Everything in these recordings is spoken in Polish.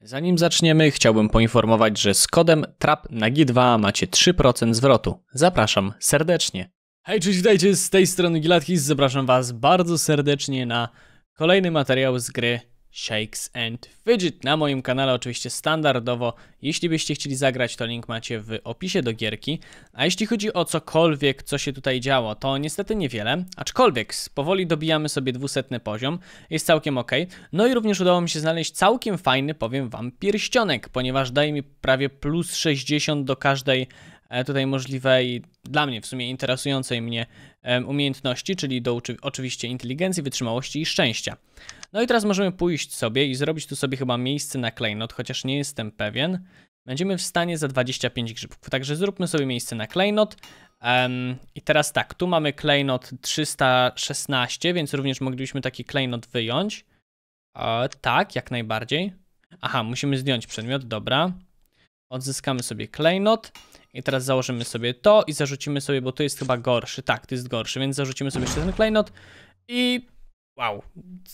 Zanim zaczniemy, chciałbym poinformować, że z kodem TRAP na G2 macie 3% zwrotu. Zapraszam serdecznie. Hej, cześć, witajcie z tej strony Gilatkis. Zapraszam Was bardzo serdecznie na kolejny materiał z gry Shakes and Fidget na moim kanale, oczywiście standardowo. Jeśli byście chcieli zagrać, to link macie w opisie do gierki. A jeśli chodzi o cokolwiek, co się tutaj działo, to niestety niewiele, aczkolwiek powoli dobijamy sobie dwusetny poziom, jest całkiem ok. No i również udało mi się znaleźć całkiem fajny, powiem wam, pierścionek, ponieważ daje mi prawie plus 60 do każdej e, tutaj możliwej, dla mnie w sumie interesującej mnie umiejętności, czyli do oczywiście inteligencji, wytrzymałości i szczęścia. No i teraz możemy pójść sobie i zrobić tu sobie chyba miejsce na klejnot, chociaż nie jestem pewien. Będziemy w stanie za 25 grzybków, także zróbmy sobie miejsce na klejnot. Um, I teraz tak, tu mamy klejnot 316, więc również moglibyśmy taki klejnot wyjąć. E, tak, jak najbardziej. Aha, musimy zdjąć przedmiot, dobra. Odzyskamy sobie klejnot. I teraz założymy sobie to i zarzucimy sobie, bo to jest chyba gorszy. Tak, to jest gorszy, więc zarzucimy sobie jeszcze ten klejnot. I Wow,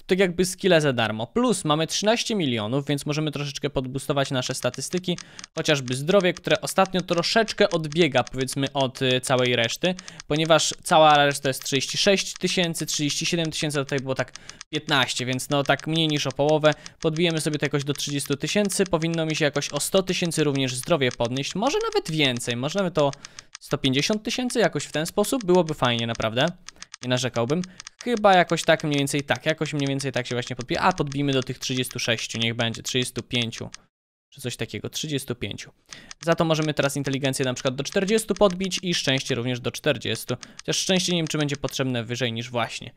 tak jakby skille za darmo. Plus mamy 13 milionów, więc możemy troszeczkę podbustować nasze statystyki, chociażby zdrowie, które ostatnio troszeczkę odbiega powiedzmy od y, całej reszty, ponieważ cała reszta jest 36 tysięcy, 37 tysięcy, tutaj było tak 15, więc no tak mniej niż o połowę. Podbijemy sobie to jakoś do 30 tysięcy, powinno mi się jakoś o 100 tysięcy również zdrowie podnieść, może nawet więcej, może nawet o 150 tysięcy jakoś w ten sposób, byłoby fajnie naprawdę nie narzekałbym. Chyba jakoś tak mniej więcej tak, jakoś mniej więcej tak się właśnie podbije. A, podbijmy do tych 36, niech będzie, 35 czy coś takiego, 35. Za to możemy teraz inteligencję na przykład do 40 podbić i szczęście również do 40. Chociaż szczęście nie wiem, czy będzie potrzebne wyżej niż właśnie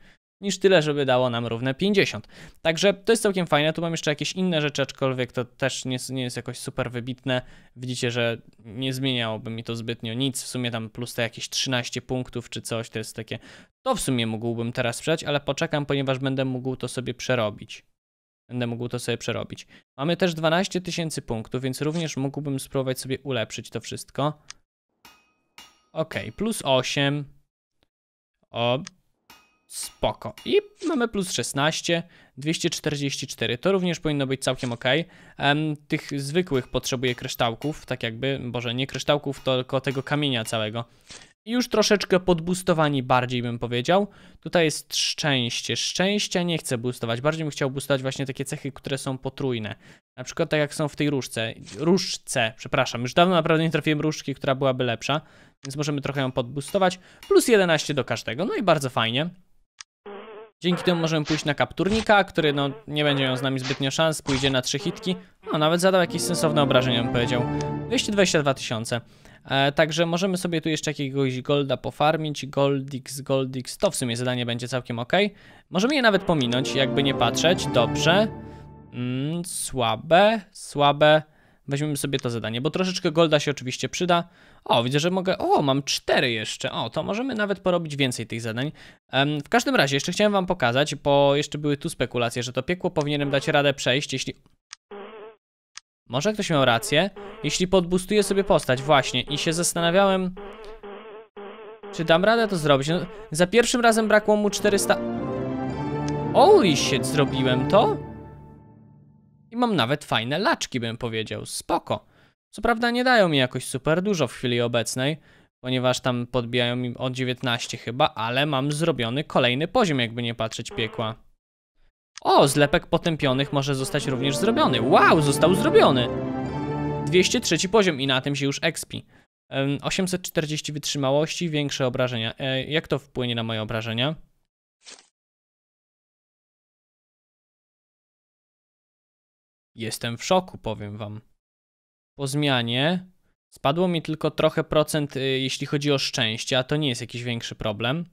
niż tyle, żeby dało nam równe 50. Także to jest całkiem fajne. Tu mam jeszcze jakieś inne rzeczy, aczkolwiek to też nie, nie jest jakoś super wybitne. Widzicie, że nie zmieniałoby mi to zbytnio nic. W sumie tam plus te jakieś 13 punktów czy coś, to jest takie... To w sumie mógłbym teraz sprzedać, ale poczekam, ponieważ będę mógł to sobie przerobić. Będę mógł to sobie przerobić. Mamy też 12 tysięcy punktów, więc również mógłbym spróbować sobie ulepszyć to wszystko. Ok, plus 8. O, Spoko. I mamy plus 16, 244. To również powinno być całkiem ok. Um, tych zwykłych potrzebuję kryształków, tak jakby, boże, nie kryształków, tylko tego kamienia całego. I już troszeczkę podbustowani bardziej bym powiedział. Tutaj jest szczęście. Szczęścia nie chcę boostować. Bardziej bym chciał boostować właśnie takie cechy, które są potrójne. Na przykład tak jak są w tej różce. Różce, przepraszam. Już dawno naprawdę nie trafiłem różdżki, która byłaby lepsza. Więc możemy trochę ją podboostować. Plus 11 do każdego. No i bardzo fajnie. Dzięki temu możemy pójść na kapturnika, który no nie będzie miał z nami zbytnio szans, pójdzie na trzy hitki. No nawet zadał jakieś sensowne obrażenia, bym powiedział. 222 tysiące. E, także możemy sobie tu jeszcze jakiegoś golda pofarmić. Goldix, Goldix, to w sumie zadanie będzie całkiem ok. Możemy je nawet pominąć, jakby nie patrzeć. Dobrze. Mm, słabe, słabe. Weźmiemy sobie to zadanie, bo troszeczkę golda się oczywiście przyda. O, widzę, że mogę... O, mam cztery jeszcze. O, to możemy nawet porobić więcej tych zadań. W każdym razie, jeszcze chciałem wam pokazać, bo jeszcze były tu spekulacje, że to piekło powinienem dać radę przejść, jeśli... Może ktoś miał rację? Jeśli podbustuję sobie postać, właśnie, i się zastanawiałem... Czy dam radę to zrobić? No, za pierwszym razem brakło mu 400... Holy shit, zrobiłem to? I mam nawet fajne laczki, bym powiedział. Spoko. Co prawda nie dają mi jakoś super dużo w chwili obecnej, ponieważ tam podbijają mi o 19 chyba, ale mam zrobiony kolejny poziom, jakby nie patrzeć piekła. O, zlepek potępionych może zostać również zrobiony. Wow, został zrobiony. 203 poziom i na tym się już expi. 840 wytrzymałości, większe obrażenia. E, jak to wpłynie na moje obrażenia? Jestem w szoku, powiem wam. Po zmianie spadło mi tylko trochę procent, y, jeśli chodzi o szczęście, a to nie jest jakiś większy problem.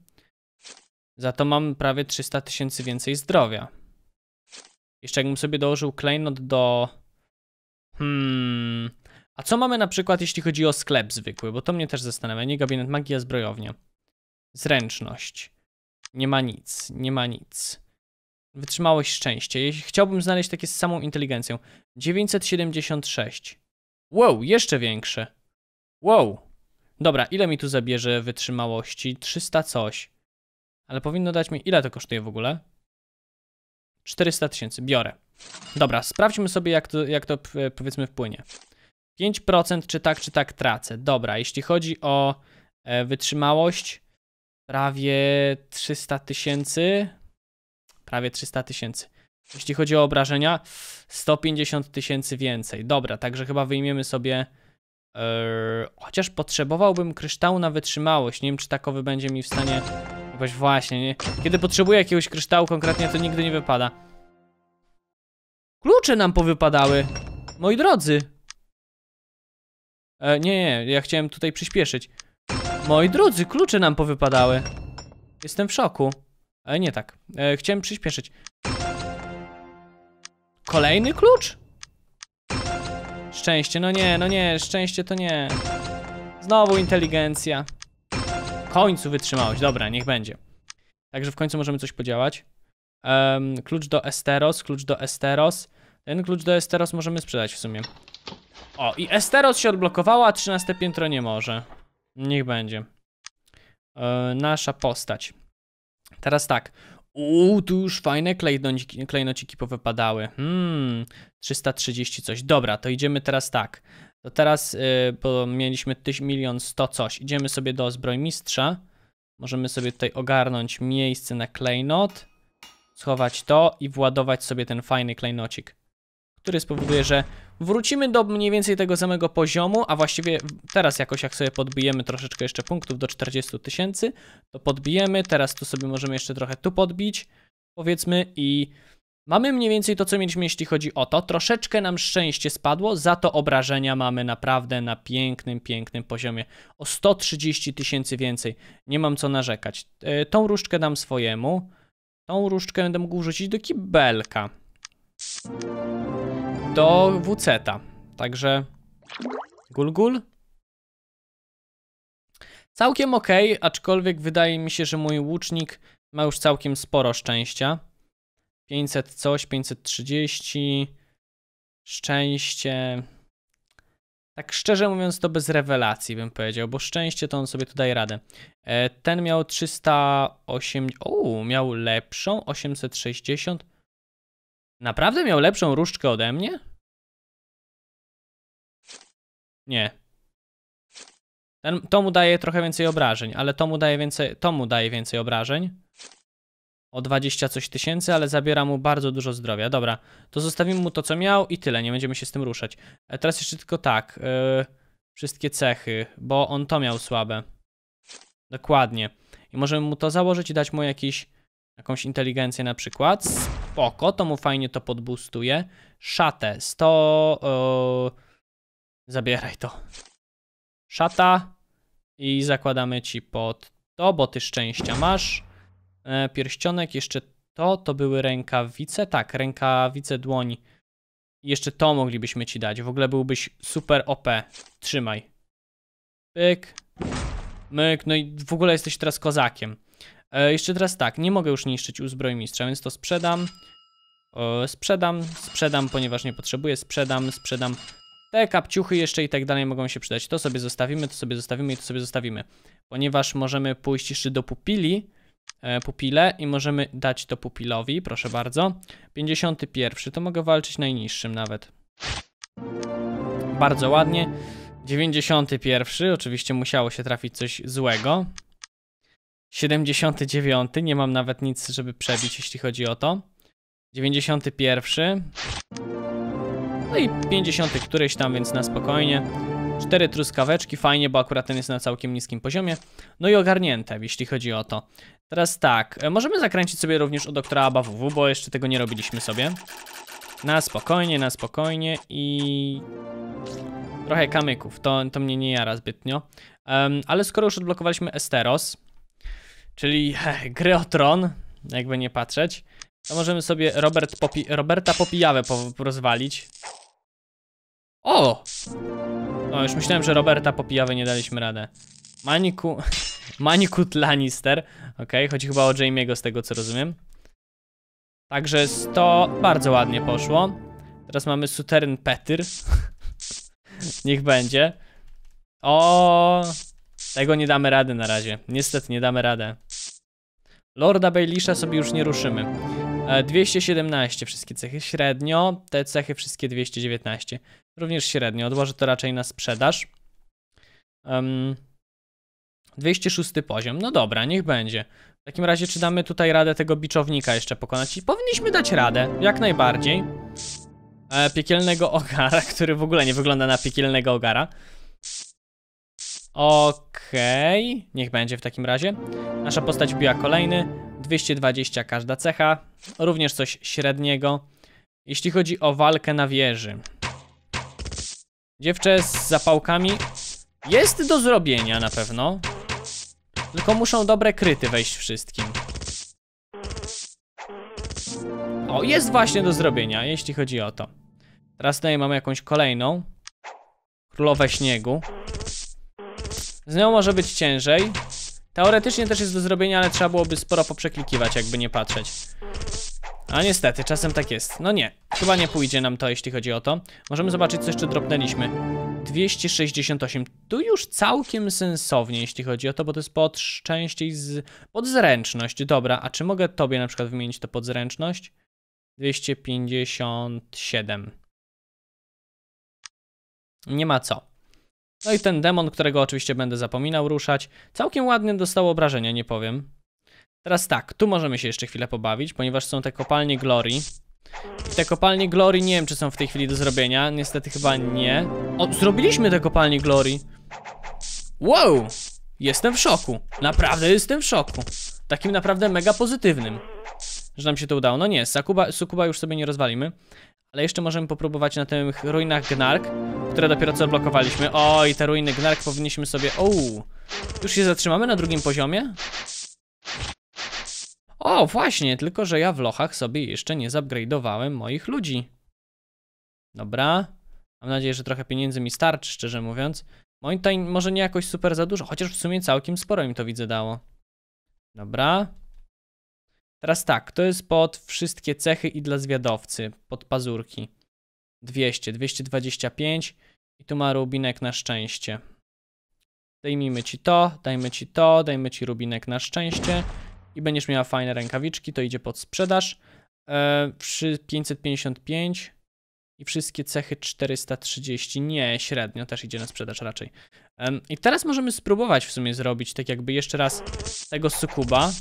Za to mam prawie 300 tysięcy więcej zdrowia. Jeszcze jakbym sobie dołożył klejnot do... Hmm... A co mamy na przykład, jeśli chodzi o sklep zwykły? Bo to mnie też zastanawia. Nie gabinet magii, a zbrojownia. Zręczność. Nie ma nic, nie ma nic. Wytrzymałość szczęście. Chciałbym znaleźć takie z samą inteligencją. 976. Wow, jeszcze większe. Wow. Dobra, ile mi tu zabierze wytrzymałości? 300 coś. Ale powinno dać mi... Ile to kosztuje w ogóle? 400 tysięcy, biorę. Dobra, sprawdźmy sobie jak to, jak to p- powiedzmy wpłynie. 5% czy tak, czy tak tracę. Dobra, jeśli chodzi o e, wytrzymałość, prawie 300 tysięcy. Prawie 300 tysięcy. Jeśli chodzi o obrażenia, 150 tysięcy więcej. Dobra, także chyba wyjmiemy sobie. e, chociaż potrzebowałbym kryształu na wytrzymałość. Nie wiem, czy takowy będzie mi w stanie. Jakoś właśnie, nie? Kiedy potrzebuję jakiegoś kryształu konkretnie, to nigdy nie wypada. Klucze nam powypadały. Moi drodzy. E, nie, nie, ja chciałem tutaj przyspieszyć. Moi drodzy, klucze nam powypadały. Jestem w szoku. Ale nie tak. E, chciałem przyspieszyć. Kolejny klucz? Szczęście, no nie, no nie, szczęście to nie. Znowu inteligencja. W końcu wytrzymałość, dobra, niech będzie. Także w końcu możemy coś podziałać. Em, klucz do Esteros, klucz do Esteros. Ten klucz do Esteros możemy sprzedać w sumie. O, i Esteros się odblokowała, a 13 piętro nie może. Niech będzie. E, nasza postać. Teraz tak. Uuu, tu już fajne klejnociki, klejnociki powypadały. Hmm, 330 coś. Dobra, to idziemy teraz tak. To teraz, y, bo mieliśmy 1 milion 100 coś. Idziemy sobie do zbrojmistrza. Możemy sobie tutaj ogarnąć miejsce na klejnot. Schować to i władować sobie ten fajny klejnocik. Który spowoduje, że wrócimy do mniej więcej tego samego poziomu, a właściwie teraz jakoś jak sobie podbijemy troszeczkę jeszcze punktów do 40 tysięcy, to podbijemy, teraz tu sobie możemy jeszcze trochę tu podbić, powiedzmy i mamy mniej więcej to, co mieliśmy, jeśli chodzi o to. Troszeczkę nam szczęście spadło, za to obrażenia mamy naprawdę na pięknym, pięknym poziomie. O 130 tysięcy więcej, nie mam co narzekać. E, Tą różdżkę dam swojemu, tą różdżkę będę mógł wrzucić do kibelka. Do WC-ta, także gul gul. Całkiem ok, aczkolwiek wydaje mi się, że mój łucznik ma już całkiem sporo szczęścia. 500 coś, 530. Szczęście. Tak szczerze mówiąc, to bez rewelacji bym powiedział, bo szczęście to on sobie tu daje radę. E, Ten miał 308. O, miał lepszą 860. Naprawdę miał lepszą różdżkę ode mnie? Nie. Ten, to mu daje trochę więcej obrażeń, ale to mu daje więcej, to mu daje więcej obrażeń. O 20 coś tysięcy, ale zabiera mu bardzo dużo zdrowia. Dobra, to zostawimy mu to, co miał i tyle, nie będziemy się z tym ruszać. E, teraz jeszcze tylko tak, yy, wszystkie cechy, bo on to miał słabe. Dokładnie. I możemy mu to założyć i dać mu jakiś, jakąś inteligencję na przykład. Spoko, to mu fajnie to podboostuje. Szatę, 100... Yy, zabieraj to. Szata i zakładamy ci pod to, bo ty szczęścia masz. E, pierścionek, jeszcze to, to były rękawice, tak, rękawice dłoni. Jeszcze to moglibyśmy ci dać, w ogóle byłbyś super OP. Trzymaj. Pyk. Myk, no i w ogóle jesteś teraz kozakiem. E, jeszcze teraz tak, nie mogę już niszczyć uzbrojmistrza, więc to sprzedam. E, sprzedam, sprzedam, ponieważ nie potrzebuję, sprzedam, sprzedam. Te kapciuchy jeszcze i tak dalej mogą się przydać. To sobie zostawimy, to sobie zostawimy i to sobie zostawimy. Ponieważ możemy pójść jeszcze do pupili, e, pupile i możemy dać to pupilowi, proszę bardzo. 51, to mogę walczyć najniższym nawet. Bardzo ładnie. 91, oczywiście musiało się trafić coś złego. 79, nie mam nawet nic, żeby przebić, jeśli chodzi o to. 91. No i 50 któryś tam, więc na spokojnie. Cztery truskaweczki, fajnie, bo akurat ten jest na całkiem niskim poziomie. No i ogarnięte, jeśli chodzi o to. Teraz tak, e, możemy zakręcić sobie również u doktora ABWW, bo jeszcze tego nie robiliśmy sobie. Na spokojnie, na spokojnie i... Trochę kamyków, to, to mnie nie jara zbytnio. Em, ale skoro już odblokowaliśmy Esteros, czyli he, gry o tron, jakby nie patrzeć, to możemy sobie Robert Popi Roberta Popijawę po rozwalić. O! O, już myślałem, że Roberta Popijawy nie daliśmy radę. Maniku... Manikut Lannister. Okej, chodzi chyba o Jamie'ego z tego co rozumiem. Także 100 bardzo ładnie poszło. Teraz mamy Suteryn Petyr. Niech będzie. O, Tego nie damy rady na razie. Niestety nie damy radę. Lorda Bailisha sobie już nie ruszymy. E, 217 wszystkie cechy średnio, te cechy wszystkie 219. Również średnio, odłożę to raczej na sprzedaż. Um, 206 poziom, no dobra, niech będzie. W takim razie czy damy tutaj radę tego biczownika jeszcze pokonać? I powinniśmy dać radę, jak najbardziej. E, piekielnego ogara, który w ogóle nie wygląda na piekielnego ogara. Okej, okay. niech będzie w takim razie. Nasza postać biła kolejny, 220 każda cecha, również coś średniego. Jeśli chodzi o walkę na wieży. Dziewczę z zapałkami jest do zrobienia na pewno. Tylko muszą dobre kryty wejść wszystkim. O, jest właśnie do zrobienia, jeśli chodzi o to. Teraz tutaj mamy jakąś kolejną. Królowę śniegu. Z nią może być ciężej. Teoretycznie też jest do zrobienia, ale trzeba byłoby sporo poprzeklikiwać, jakby nie patrzeć. A niestety, czasem tak jest. No nie, chyba nie pójdzie nam to, jeśli chodzi o to. Możemy zobaczyć, co jeszcze dropnęliśmy. 268. Tu już całkiem sensownie, jeśli chodzi o to, bo to jest pod częściej z... pod zręczność. Dobra, a czy mogę tobie na przykład wymienić to pod zręczność? 257. Nie ma co. No i ten demon, którego oczywiście będę zapominał ruszać. Całkiem ładnie dostał obrażenia, nie powiem. Teraz tak, tu możemy się jeszcze chwilę pobawić, ponieważ są te kopalnie Glory. I te kopalnie Glory nie wiem, czy są w tej chwili do zrobienia. Niestety chyba nie. O, zrobiliśmy te kopalnie Glory. Wow! Jestem w szoku. Naprawdę jestem w szoku. Takim naprawdę mega pozytywnym. Że nam się to udało. No nie, Sakuba, Sukuba już sobie nie rozwalimy. Ale jeszcze możemy popróbować na tych ruinach Gnark, które dopiero co blokowaliśmy. Oj, te ruiny Gnark powinniśmy sobie... O, już się zatrzymamy na drugim poziomie? O, właśnie, tylko że ja w lochach sobie jeszcze nie zupgrade'owałem moich ludzi. Dobra. Mam nadzieję, że trochę pieniędzy mi starczy, szczerze mówiąc. Moim tutaj może nie jakoś super za dużo, chociaż w sumie całkiem sporo mi to widzę dało. Dobra. Teraz tak, to jest pod wszystkie cechy i dla zwiadowcy, pod pazurki. 200, 225 i tu ma rubinek na szczęście. Dajmy ci to, dajmy ci to, dajmy ci rubinek na szczęście i będziesz miała fajne rękawiczki, to idzie pod sprzedaż. E, przy 555 i wszystkie cechy 430, nie, średnio też idzie na sprzedaż raczej. E, I teraz możemy spróbować w sumie zrobić tak jakby jeszcze raz tego sukuba.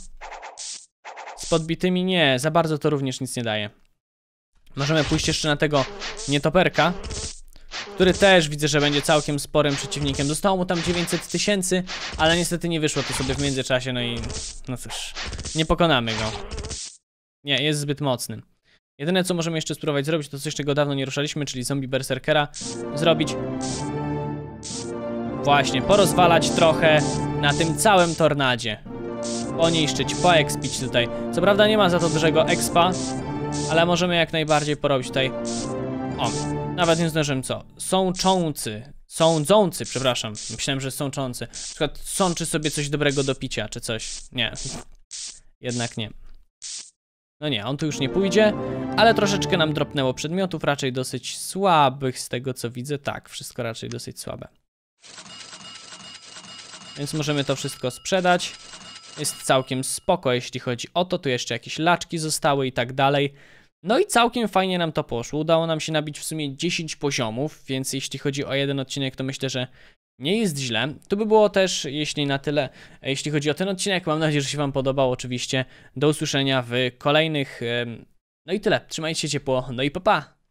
Z podbitymi nie, za bardzo to również nic nie daje. Możemy pójść jeszcze na tego nietoperka, który też widzę, że będzie całkiem sporym przeciwnikiem. Zostało mu tam 900 tysięcy, ale niestety nie wyszło to sobie w międzyczasie, no i no cóż, nie pokonamy go. Nie, jest zbyt mocny. Jedyne co możemy jeszcze spróbować zrobić, to coś czego dawno nie ruszaliśmy, czyli zombie berserkera zrobić. Właśnie, porozwalać trochę na tym całym tornadzie. Poniszczyć, poekspić tutaj. Co prawda nie ma za to dużego expa, ale możemy jak najbardziej porobić tutaj... O, nawet nie zdążyłem co. Sączący. Sądzący, przepraszam. Myślałem, że sączący. Na przykład sączy sobie coś dobrego do picia, czy coś. Nie. Jednak nie. No nie, on tu już nie pójdzie, ale troszeczkę nam dropnęło przedmiotów, raczej dosyć słabych z tego co widzę. Tak, wszystko raczej dosyć słabe. Więc możemy to wszystko sprzedać. Jest całkiem spoko, jeśli chodzi o to. Tu jeszcze jakieś laczki zostały i tak dalej. No i całkiem fajnie nam to poszło. Udało nam się nabić w sumie 10 poziomów, więc jeśli chodzi o jeden odcinek, to myślę, że nie jest źle. To by było też, jeśli na tyle, jeśli chodzi o ten odcinek. Mam nadzieję, że się Wam podobał. Oczywiście do usłyszenia w kolejnych. No i tyle. Trzymajcie się ciepło. No i pa pa!